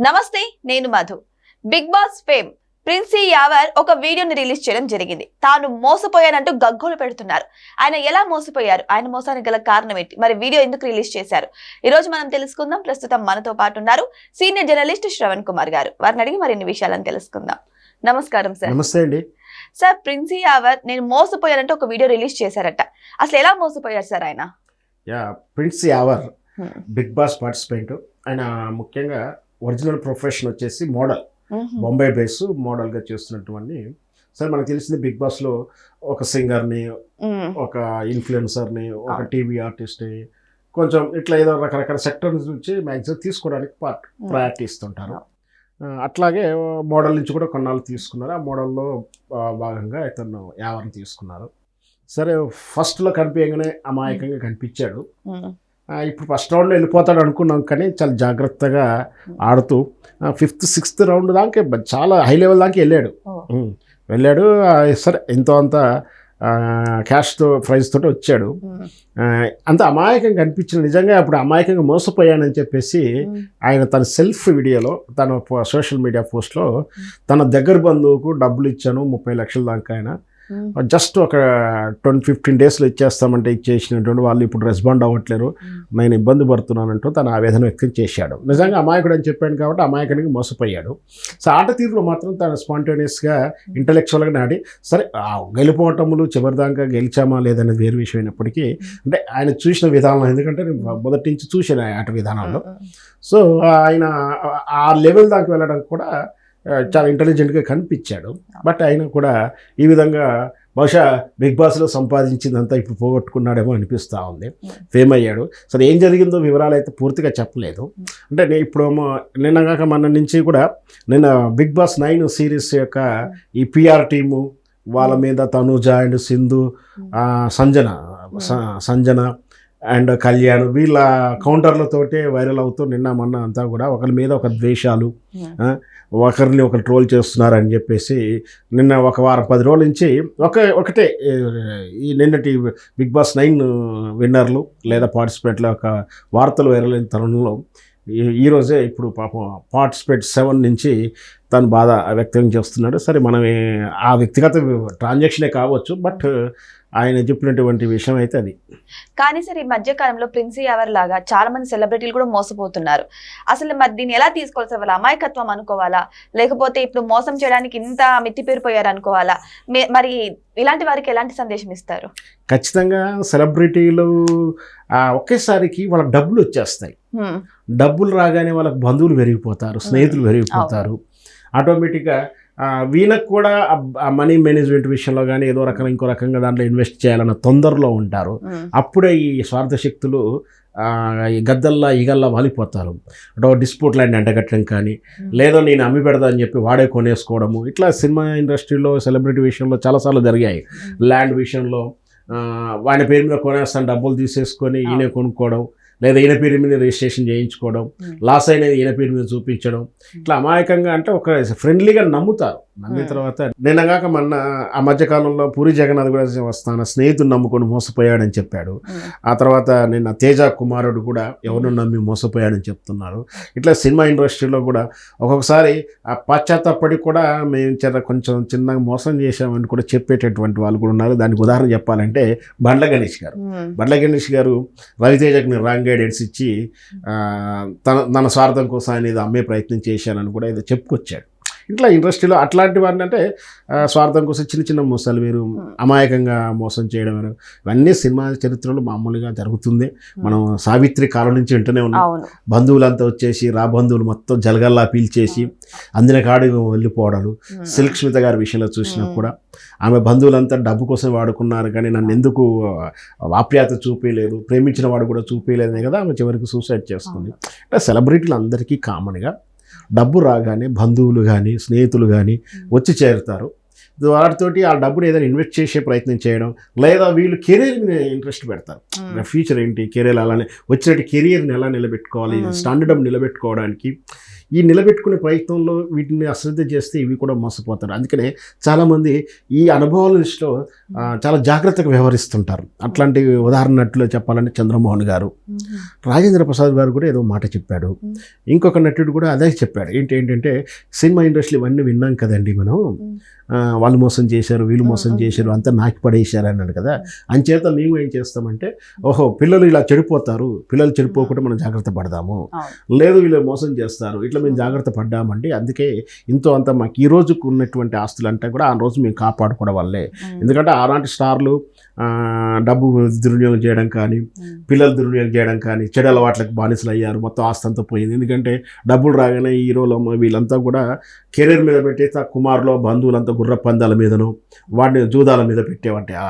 నమస్తే నేను Madhu. Bigg Boss fame Prince Yawar ఒక వీడియోని రిలీజ్ చేయడం జరిగింది. తాను మోసపోయానంటూ గగ్గోలు పెడుతున్నారు. ఆయన ఎలా మోసపోయారు? ఆయన మోసానికి గల కారణం ఏంటి? మరి వీడియో ఎందుకు రిలీజ్ చేశారు? ఈ రోజు మనం తెలుసుకుందాం. ప్రస్తుతం మనతో పాటు ఉన్నారు సీనియర్ జర్నలిస్ట్ శ్రవణ్ కుమార్ గారు. వారిని అడిగి మరిన్ని విషయాలను తెలుసుకుందాం. నమస్కారం సార్. నమస్తే అండి. సార్ ప్రిన్సీ యావర్ నేను మోసపోయానంటే ఒక వీడియో రిలీజ్ చేశారట. అసలు ఎలా మోసపోయారు సార్ ఆయన? Yeah Prince Yawar. Bigg Boss participant. ఆయన ముఖ్యంగా ఒరిజినల్ ప్రొఫెషన్ వచ్చేసి మోడల్. బొంబాయి బేస్ మోడల్గా చేస్తున్నటువంటి సరే మనకు తెలిసింది బిగ్ బాస్లో ఒక సింగర్ని. ఒక ఇన్ఫ్లుయెన్సర్ని ఒక. టీవీ ఆర్టిస్ట్ని కొంచెం ఇట్లా ఏదో రకరకాల సెక్టర్స్ నుంచి మ్యాక్సిమం తీసుకోవడానికి పార్ట్ ప్రయారిటీ ఇస్తుంటారు. అట్లాగే మోడల్ నుంచి కూడా కొన్నాళ్ళు తీసుకున్నారు. ఆ మోడల్లో భాగంగా ఇతను యావర్ని తీసుకున్నారు. సరే ఫస్ట్లో కనిపించగానే అమాయకంగా కనిపించాడు. ఇప్పుడు ఫస్ట్ రౌండ్లో వెళ్ళిపోతాడు అనుకున్నాం కానీ చాలా జాగ్రత్తగా ఆడుతూ ఫిఫ్త్ సిక్స్త్ రౌండ్ దాకా చాలా హై లెవెల్ దాకా వెళ్ళాడు. వెళ్ళాడు సరే ఎంతో అంత క్యాష్తో ప్రైజ్ తోటి వచ్చాడు. అంత అమాయకంగా కనిపించిన నిజంగా అప్పుడు అమాయకంగా మోసపోయానని చెప్పేసి. ఆయన తన సెల్ఫ్ వీడియోలో తన సోషల్ మీడియా పోస్ట్లో తన దగ్గర బంధువుకు డబ్బులు ఇచ్చాను ముప్పై లక్షల దాకా ఆయన. జస్ట్ ఒక ట్వంటీ ఫిఫ్టీన్ డేస్లో ఇచ్చేస్తామంటే ఇచ్చేసినటువంటి వాళ్ళు ఇప్పుడు రెస్పాండ్ అవ్వట్లేరు. నేను ఇబ్బంది పడుతున్నానంటూ తన ఆవేదన వ్యక్తం చేశాడు. నిజంగా అమాయకుడు అని చెప్పాను కాబట్టి అమాయకుడికి మోసపోయాడు. సో ఆట తీరులో మాత్రం తను స్పాంటేనియస్గా ఇంటలెక్చువల్గా నాడి సరే గెలిపోవటములు చివరిదాకా గెలిచామా లేదనేది వేరు విషయం అయినప్పటికీ అంటే ఆయన చూసిన విధానం ఎందుకంటే నేను మొదటి నుంచి చూశాను ఆట విధానాల్లో. సో ఆయన ఆ- లెవెల్ దాకా వెళ్ళడం కూడా చాలా ఇంటెలిజెంట్గా కనిపించాడు. బట్ ఆయన కూడా ఈ విధంగా బహుశా బిగ్ బాస్లో సంపాదించిందంతా ఇప్పుడు పోగొట్టుకున్నాడేమో అనిపిస్తూ ఉంది. ఫేమ్ అయ్యాడు. సరే ఏం జరిగిందో వివరాలు అయితే పూర్తిగా చెప్పలేదు. అంటే నేను ఇప్పుడు నిన్నగాక మన నుంచి కూడా నిన్న బిగ్ బాస్ నైన్ సిరీస్ యొక్క ఈ పిఆర్ టీము వాళ్ళ మీద తనుజ అండ్ సింధు సంజన స- సంజన అండ్ కళ్యాణ్ వీళ్ళ కౌంటర్లతోటే వైరల్ అవుతూ నిన్న మొన్న అంతా కూడా ఒకరి మీద ఒక ద్వేషాలు. ఒకరిని ఒకరు ట్రోల్ చేస్తున్నారని చెప్పేసి నిన్న ఒక వారం పది రోజుల నుంచి ఒక ఒకటే ఈ నిన్నటి బిగ్ బాస్ నైన్ విన్నర్లు లేదా పార్టిసిపేట్ల ఒక వార్తలు వైరల్ అయిన తరుణంలో ఈ- ఈరోజే ఇప్పుడు పాపం పార్టిసిపేట్ సెవెన్ నుంచి తను బాధ వ్యక్తం చేస్తున్నాడు సరే మనం ఆ వ్యక్తిగత ట్రాన్సాక్షనే కావచ్చు బట్ ఆయన చెప్పినటువంటి విషయం అయితే అది. కానీ సార్ ఈ మధ్య కాలంలో ప్రిన్సీ ఎవర్ లాగా చాలా మంది సెలబ్రిటీలు కూడా మోసపోతున్నారు. అసలు మరి దీన్ని ఎలా తీసుకోవాలి సార్ వాళ్ళ అమాయకత్వం అనుకోవాలా? లేకపోతే ఇప్పుడు మోసం చేయడానికి ఇంత మిత్తిపేరిపోయారు అనుకోవాలా? మే- మరి ఇలాంటి వారికి ఎలాంటి సందేశం ఇస్తారు? ఖచ్చితంగా సెలబ్రిటీలు ఆ, ఒకేసారికి వాళ్ళకి డబ్బులు వచ్చేస్తాయి. డబ్బులు రాగానే వాళ్ళకి బంధువులు పెరిగిపోతారు స్నేహితులు పెరిగిపోతారు. ఆటోమేటిక్గా వీళ్ళకి కూడా ఆ- మనీ మేనేజ్మెంట్ విషయంలో కానీ ఏదో రకంగా ఇంకో రకంగా దాంట్లో ఇన్వెస్ట్ చేయాలన్న తొందరలో ఉంటారు. అప్పుడే ఈ స్వార్థ శక్తులు ఈ గద్దల్లా ఈగల్లా వాలిపోతారు. అంటే డిస్ప్యూట్ ల్యాండ్ ఎండగట్టడం కానీ లేదో నేను అమ్మి పెడతా అని చెప్పి వాడే కొనేసుకోవడము. ఇట్లా సినిమా ఇండస్ట్రీలో సెలబ్రిటీ విషయంలో చాలాసార్లు జరిగాయి. ల్యాండ్ విషయంలో వాడి పేరు మీద కొనేస్తాను డబ్బులు తీసేసుకొని ఈయన కొనుక్కోవడం. లేదా ఈయన పేరు మీద రిజిస్ట్రేషన్ చేయించుకోవడం Hmm. లాస్ అయినది ఈయన పేరు మీద చూపించడం ఇట్లా అమాయకంగా అంటే ఒక ఫ్రెండ్లీగా నమ్ముతారు నమ్మిన Hmm. తర్వాత నిన్నగాక మొన్న ఆ మధ్యకాలంలో పూరి జగన్నాథ్ కూడా వస్తాను స్నేహితుడు నమ్ముకొని మోసపోయాడని చెప్పాడు. ఆ తర్వాత నిన్న తేజ కుమారుడు కూడా ఎవరిని నమ్మి మోసపోయాడని చెప్తున్నారు ఇట్లా సినిమా ఇండస్ట్రీలో కూడా ఒక్కొక్కసారి ఆ పశ్చాత్తాపడి కూడా మేము చిన్న కొంచెం చిన్నగా మోసం చేశామని కూడా చెప్పేటటువంటి వాళ్ళు కూడా ఉన్నారు దానికి ఉదాహరణ చెప్పాలంటే బండ్ల గణేష్ గారు. బండ్ల గణేష్ గారు రవితేజకి రాంగ్ గైడెన్స్ ఇచ్చి తన తన స్వార్థం కోసం అనేది అమ్మే ప్రయత్నం చేశానని కూడా ఏదో చెప్పుకొచ్చాడు. ఇట్లా ఇండస్ట్రీలో అట్లాంటి వారిని అంటే స్వార్థం కోసం చిన్న చిన్న మోసాలు మీరు అమాయకంగా మోసం చేయడం అని ఇవన్నీ సినిమా చరిత్రలో మామూలుగా జరుగుతుంది. మనం సావిత్రి కాలం నుంచి వింటూనే ఉన్నాం. బంధువులంతా వచ్చేసి రా బంధువులు మొత్తం జలగల్లా పీల్చేసి అందిన కాడు వెళ్ళిపోవడాలు. సిల్క్ స్మిత గారి విషయంలో చూసినా Hmm. కూడా ఆమె బంధువులంతా డబ్బు కోసం వాడుకున్నారు. కానీ నన్ను ఎందుకు ఆప్యాయత చూపించలేదు ప్రేమించిన వాడు కూడా చూపించలేదనే కదా ఆమె చివరికి సూసైడ్ చేసుకుంది అంటే సెలబ్రిటీలు అందరికీ కామన్గా డబ్బు రాగానే బంధువులు కానీ స్నేహితులు కానీ వచ్చి చేరుతారు. వాటితోటి ఆ డబ్బుని ఏదైనా ఇన్వెస్ట్ చేసే ప్రయత్నం చేయడం లేదా వీళ్ళు కెరీర్ మీద ఇంట్రెస్ట్ పెడతారు. ఫ్యూచర్ ఏంటి? కెరీర్ అలానే వచ్చినట్టు కెరీర్ని ఎలా నిలబెట్టుకోవాలి? Hmm. స్టాండర్డ్ నిలబెట్టుకోవడానికి ఈ నిలబెట్టుకునే ప్రయత్నంలో వీటిని అశ్రద్ధ చేస్తే ఇవి కూడా మోసపోతారు. అందుకనే చాలామంది ఈ అనుభవాల దృష్టిలో చాలా జాగ్రత్తగా వ్యవహరిస్తుంటారు. అట్లాంటి ఉదాహరణట్లో చెప్పాలంటే చంద్రమోహన్ గారు. రాజేంద్ర ప్రసాద్ గారు కూడా ఏదో మాట చెప్పాడు. ఇంకొక నటుడు కూడా అదే చెప్పాడు. ఏంటి ఏంటంటే సినిమా ఇండస్ట్రీ ఇవన్నీ విన్నాం కదండి మనం. వాళ్ళు మోసం చేశారు వీళ్ళు మోసం. చేశారు అంతా నాకి పడేశారు అన్నాడు కదా. అంచేత మేము ఏం చేస్తామంటే ఓహో పిల్లలు ఇలా చెడిపోతారు. పిల్లలు చెడిపోకుండా మనం జాగ్రత్త పడదాము. లేదు వీళ్ళు మోసం చేస్తారు. ఇట్లా మేము జాగ్రత్త పడ్డామండి అందుకే ఇంతో అంత మాకు ఈ రోజుకు ఉన్నటువంటి ఆస్తులు అంటే కూడా ఆ రోజు మేము కాపాడుకోవడం వల్లే. ఎందుకంటే అలాంటి స్టార్లు డబ్బు దుర్వినియోగం చేయడం కానీ. పిల్లలు దుర్వినియోగం చేయడం కానీ చెడు అలవాట్లకు బానిసలు అయ్యారు మొత్తం ఆస్తి అంతా పోయింది ఎందుకంటే డబ్బులు రాగానే హీరోలు వీళ్ళంతా కూడా కెరీర్ మీద పెట్టేసి ఆ కుమారులో బంధువులంతా గుర్ర పందాల మీదను వాడిని జూదాల మీద పెట్టేవంటి ఆ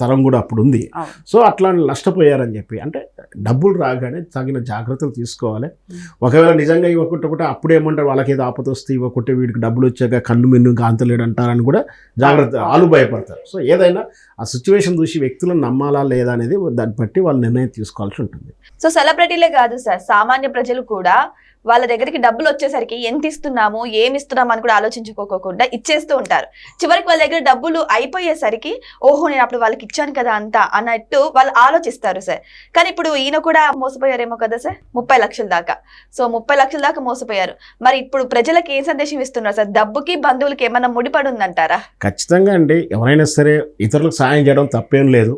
తరం కూడా అప్పుడు ఉంది. సో అట్లా నష్టపోయారని చెప్పి అంటే డబ్బులు రాగానే తగిన జాగ్రత్తలు తీసుకోవాలి. ఒకవేళ నిజంగా ఇవ్వకుంటే కూడా అప్పుడు ఏమంటారు? వాళ్ళకి ఏదో ఆపద వస్తే ఇవ్వకుంటే వీడికి డబ్బులు వచ్చాక కన్ను మిన్ను కాంతలేడు అంటారని కూడా జాగ్రత్త వాళ్ళు భయపడతారు. సో ఏదైనా ఆ సిచ్యువేషన్ చూసి వ్యక్తులను నమ్మాలా లేదా అనేది దాన్ని బట్టి వాళ్ళు నిర్ణయం తీసుకోవాల్సి ఉంటుంది. సో సెలబ్రిటీలే కాదు సార్. సామాన్య ప్రజలు కూడా వాళ్ళ దగ్గరికి డబ్బులు వచ్చేసరికి ఎంత ఇస్తున్నాము ఏమి ఇస్తున్నాము అని కూడా ఆలోచించుకోకుండా ఇచ్చేస్తూ ఉంటారు. చివరికి వాళ్ళ దగ్గర డబ్బులు అయిపోయేసరికి ఓహో నేను అప్పుడు వాళ్ళకి ఇచ్చాను కదా అంతా అన్నట్టు వాళ్ళు ఆలోచిస్తారు సార్. కానీ ఇప్పుడు ఈయన కూడా మోసపోయారేమో కదా సార్? ముప్పై లక్షల దాకా. సో ముప్పై లక్షల దాకా మోసపోయారు. మరి ఇప్పుడు ప్రజలకు ఏం సందేశం ఇస్తున్నారు సార్? డబ్బుకి బంధువులకి ఏమన్నా ముడిపడి ఉందంటారా ఖచ్చితంగా అండి. ఎవరైనా సరే ఇతరులకు సహాయం చేయడం తప్పేం లేదు.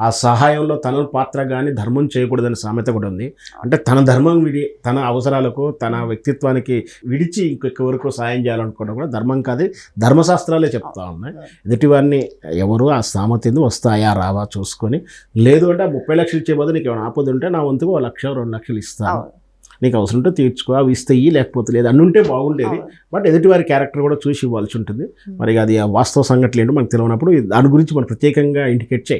ఆ సహాయంలో తన పాత్ర కానీ ధర్మం చేయకూడదనే సామెత కూడా ఉంది. అంటే తన ధర్మం విడి తన అవసరాలకు తన వ్యక్తిత్వానికి విడిచి ఇంకొక వరకు సాయం చేయాలనుకోవడం కూడా ధర్మం కాదు. ధర్మశాస్త్రాలే చెప్తా ఉన్నాయి. ఎదుటివారిని ఎవరు ఆ సామర్థ్యం వస్తాయా రావా చూసుకొని లేదు అంటే ఆ ముప్పై లక్షలు ఇచ్చే బదులు నీకు ఏమైనా ఆపద ఉంటే నా వంతుకు ఓ లక్ష రెండు లక్షలు ఇస్తాను. నీకు అవసరం ఉంటే తీర్చుకో. అవి ఇస్తే లేకపోతే లేదు. అన్ని ఉంటే బాగుండేది. బట్ ఎదుటివారి క్యారెక్టర్ కూడా చూసి ఇవ్వాల్సి ఉంటుంది. మరి అది ఆ వాస్తవ సంఘటనలు ఏంటో మనకు తెలియనప్పుడు దాని గురించి మనం ప్రత్యేకంగా ఇండికేట్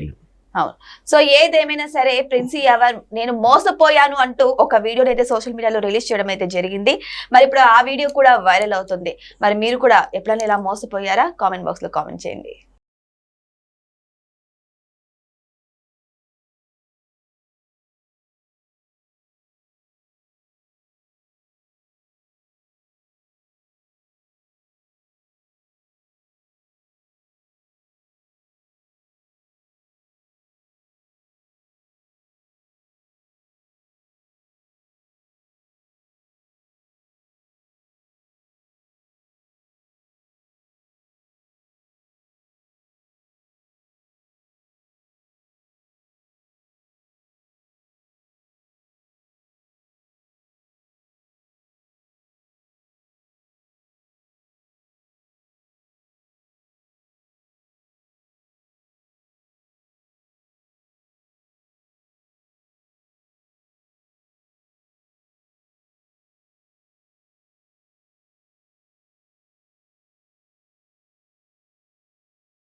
అవును. సో ఏదేమైనా సరే ప్రిన్సీ ఎవర్ నేను మోసపోయాను అంటూ ఒక వీడియోని అయితే సోషల్ మీడియాలో రిలీజ్ చేయడం అయితే జరిగింది. మరి ఇప్పుడు ఆ వీడియో కూడా వైరల్ అవుతుంది. మరి మీరు కూడా ఎప్పుడైనా ఇలా మోసపోయారా? కామెంట్ బాక్స్లో కామెంట్ చేయండి.